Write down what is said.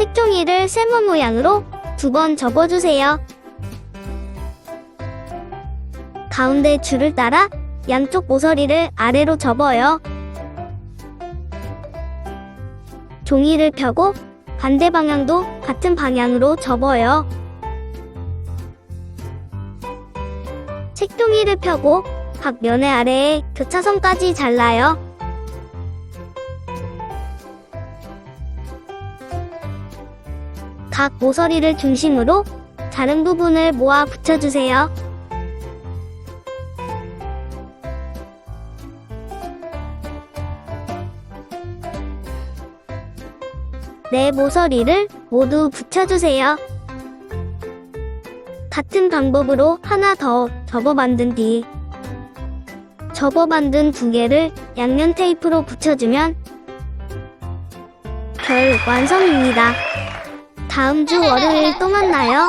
책종이를 세모 모양으로 두 번 접어주세요. 가운데 줄을 따라 양쪽 모서리를 아래로 접어요. 종이를 펴고 반대 방향도 같은 방향으로 접어요. 책종이를 펴고 각 면의 아래에 교차선까지 잘라요. 각 모서리를 중심으로 자른 부분을 모아 붙여주세요. 네 모서리를 모두 붙여주세요. 같은 방법으로 하나 더 접어 만든 뒤 접어 만든 두 개를 양면 테이프로 붙여주면 결 완성입니다. 다음 주 월요일 또 만나요.